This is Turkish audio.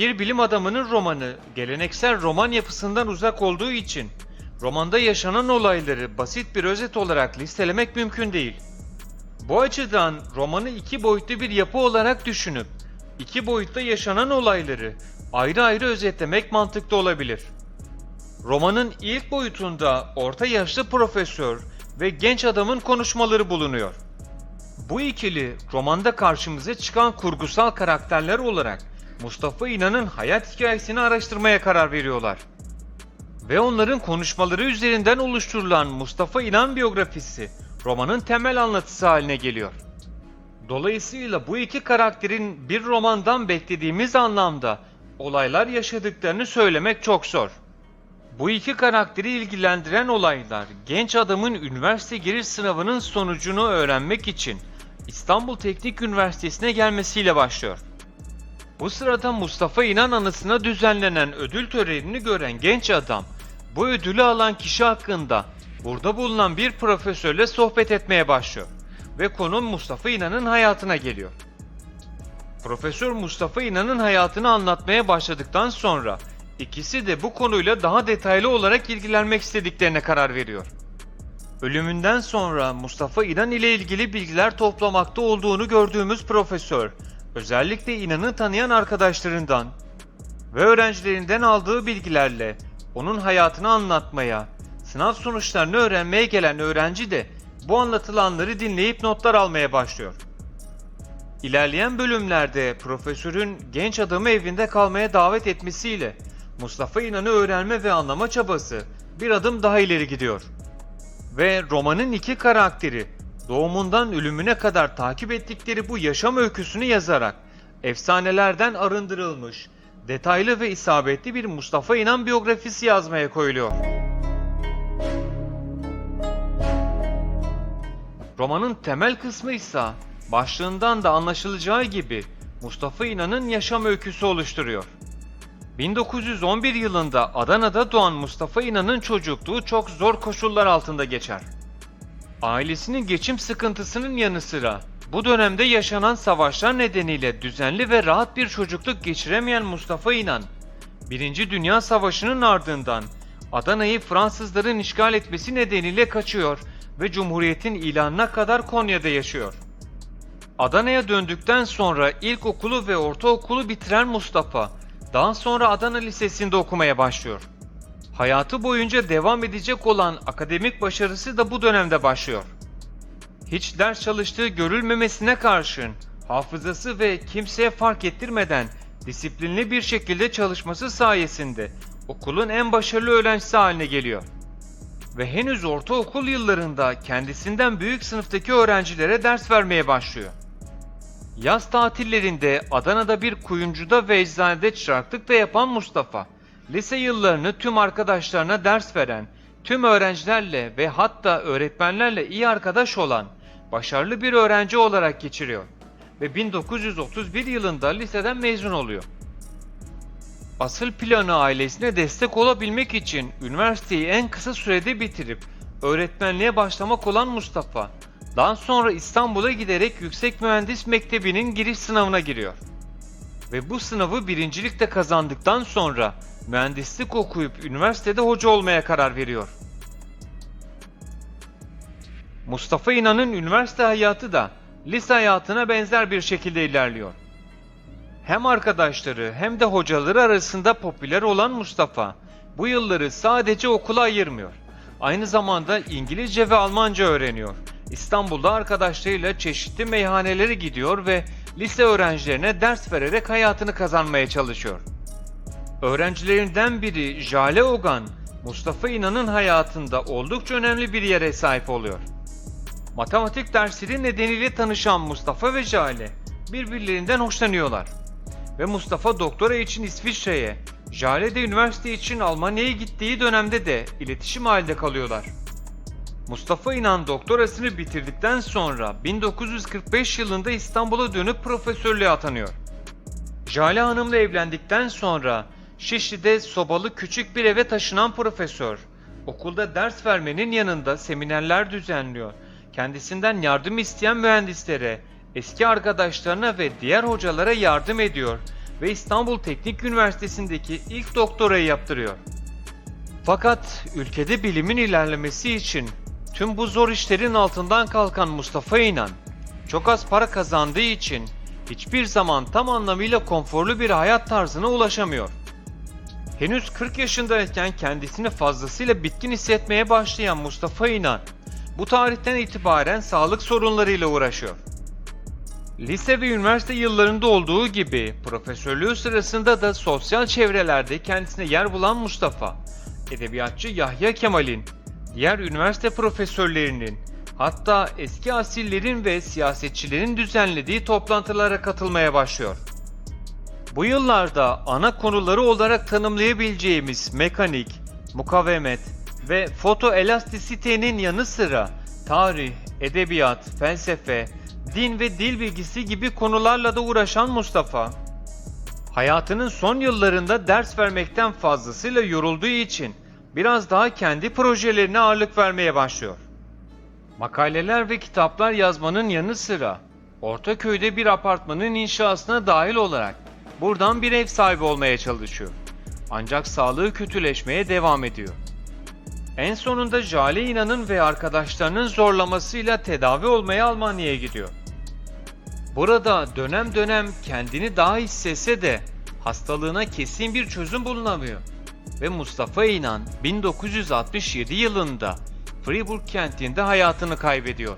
Bir bilim adamının romanı geleneksel roman yapısından uzak olduğu için romanda yaşanan olayları basit bir özet olarak listelemek mümkün değil. Bu açıdan romanı iki boyutlu bir yapı olarak düşünüp iki boyutta yaşanan olayları ayrı ayrı özetlemek mantıklı olabilir. Romanın ilk boyutunda orta yaşlı profesör ve genç adamın konuşmaları bulunuyor. Bu ikili romanda karşımıza çıkan kurgusal karakterler olarak Mustafa İnan'ın hayat hikayesini araştırmaya karar veriyorlar. Ve onların konuşmaları üzerinden oluşturulan Mustafa İnan biyografisi romanın temel anlatısı haline geliyor. Dolayısıyla bu iki karakterin bir romandan beklediğimiz anlamda olaylar yaşadıklarını söylemek çok zor. Bu iki karakteri ilgilendiren olaylar genç adamın üniversite giriş sınavının sonucunu öğrenmek için İstanbul Teknik Üniversitesi'ne gelmesiyle başlıyor. Bu sırada Mustafa İnan anısına düzenlenen ödül törenini gören genç adam bu ödülü alan kişi hakkında burada bulunan bir profesörle sohbet etmeye başlıyor ve konu Mustafa İnan'ın hayatına geliyor. Profesör Mustafa İnan'ın hayatını anlatmaya başladıktan sonra ikisi de bu konuyla daha detaylı olarak ilgilenmek istediklerine karar veriyor. Ölümünden sonra Mustafa İnan ile ilgili bilgiler toplamakta olduğunu gördüğümüz profesör, özellikle İnan'ı tanıyan arkadaşlarından ve öğrencilerinden aldığı bilgilerle onun hayatını anlatmaya, sınav sonuçlarını öğrenmeye gelen öğrenci de bu anlatılanları dinleyip notlar almaya başlıyor. İlerleyen bölümlerde profesörün genç adamı evinde kalmaya davet etmesiyle Mustafa İnan'ı öğrenme ve anlama çabası bir adım daha ileri gidiyor. Ve romanın iki karakteri doğumundan ölümüne kadar takip ettikleri bu yaşam öyküsünü yazarak efsanelerden arındırılmış, detaylı ve isabetli bir Mustafa İnan biyografisi yazmaya koyuluyor. Romanın temel kısmı ise başlığından da anlaşılacağı gibi Mustafa İnan'ın yaşam öyküsü oluşturuyor. 1911 yılında Adana'da doğan Mustafa İnan'ın çocukluğu çok zor koşullar altında geçer. Ailesinin geçim sıkıntısının yanı sıra bu dönemde yaşanan savaşlar nedeniyle düzenli ve rahat bir çocukluk geçiremeyen Mustafa İnan, Birinci Dünya Savaşı'nın ardından Adana'yı Fransızların işgal etmesi nedeniyle kaçıyor ve Cumhuriyet'in ilanına kadar Konya'da yaşıyor. Adana'ya döndükten sonra ilkokulu ve ortaokulu bitiren Mustafa, daha sonra Adana Lisesi'nde okumaya başlıyor. Hayatı boyunca devam edecek olan akademik başarısı da bu dönemde başlıyor. Hiç ders çalıştığı görülmemesine karşın hafızası ve kimseye fark ettirmeden disiplinli bir şekilde çalışması sayesinde okulun en başarılı öğrencisi haline geliyor. Ve henüz ortaokul yıllarında kendisinden büyük sınıftaki öğrencilere ders vermeye başlıyor. Yaz tatillerinde Adana'da bir kuyumcuda ve eczanede çıraklık da yapan Mustafa, lise yıllarını tüm arkadaşlarına ders veren, tüm öğrencilerle ve hatta öğretmenlerle iyi arkadaş olan başarılı bir öğrenci olarak geçiriyor ve 1931 yılında liseden mezun oluyor. Asıl planı ailesine destek olabilmek için üniversiteyi en kısa sürede bitirip öğretmenliğe başlamak olan Mustafa, daha sonra İstanbul'a giderek Yüksek Mühendis Mektebi'nin giriş sınavına giriyor. Ve bu sınavı birincilikte kazandıktan sonra mühendislik okuyup üniversitede hoca olmaya karar veriyor. Mustafa İnan'ın üniversite hayatı da lise hayatına benzer bir şekilde ilerliyor. Hem arkadaşları hem de hocaları arasında popüler olan Mustafa bu yılları sadece okula ayırmıyor. Aynı zamanda İngilizce ve Almanca öğreniyor. İstanbul'da arkadaşlarıyla çeşitli meyhanelere gidiyor ve lise öğrencilerine ders vererek hayatını kazanmaya çalışıyor. Öğrencilerinden biri Jale Ogan, Mustafa İnan'ın hayatında oldukça önemli bir yere sahip oluyor. Matematik dersleri nedeniyle tanışan Mustafa ve Jale birbirlerinden hoşlanıyorlar. Ve Mustafa doktora için İsviçre'ye, Jale de üniversite için Almanya'ya gittiği dönemde de iletişim halinde kalıyorlar. Mustafa İnan doktorasını bitirdikten sonra 1945 yılında İstanbul'a dönüp profesörlüğe atanıyor. Jale Hanım'la evlendikten sonra Şişli'de sobalı küçük bir eve taşınan profesör, okulda ders vermenin yanında seminerler düzenliyor. Kendisinden yardım isteyen mühendislere, eski arkadaşlarına ve diğer hocalara yardım ediyor ve İstanbul Teknik Üniversitesi'ndeki ilk doktorayı yaptırıyor. Fakat ülkede bilimin ilerlemesi için tüm bu zor işlerin altından kalkan Mustafa İnan, çok az para kazandığı için hiçbir zaman tam anlamıyla konforlu bir hayat tarzına ulaşamıyor. Henüz 40 yaşındayken kendisini fazlasıyla bitkin hissetmeye başlayan Mustafa İnan, bu tarihten itibaren sağlık sorunlarıyla uğraşıyor. Lise ve üniversite yıllarında olduğu gibi profesörlüğü sırasında da sosyal çevrelerde kendisine yer bulan Mustafa, edebiyatçı Yahya Kemal'in, diğer üniversite profesörlerinin, hatta eski asillerin ve siyasetçilerin düzenlediği toplantılara katılmaya başlıyor. Bu yıllarda ana konuları olarak tanımlayabileceğimiz mekanik, mukavemet ve fotoelastisitenin yanı sıra tarih, edebiyat, felsefe, din ve dil bilgisi gibi konularla da uğraşan Mustafa, hayatının son yıllarında ders vermekten fazlasıyla yorulduğu için biraz daha kendi projelerine ağırlık vermeye başlıyor. Makaleler ve kitaplar yazmanın yanı sıra Ortaköy'de bir apartmanın inşasına dahil olarak buradan bir ev sahibi olmaya çalışıyor. Ancak sağlığı kötüleşmeye devam ediyor. En sonunda Jale İnan'ın ve arkadaşlarının zorlamasıyla tedavi olmaya Almanya'ya gidiyor. Burada dönem dönem kendini daha hissetse de hastalığına kesin bir çözüm bulunamıyor. Ve Mustafa İnan 1967 yılında Fribourg kentinde hayatını kaybediyor.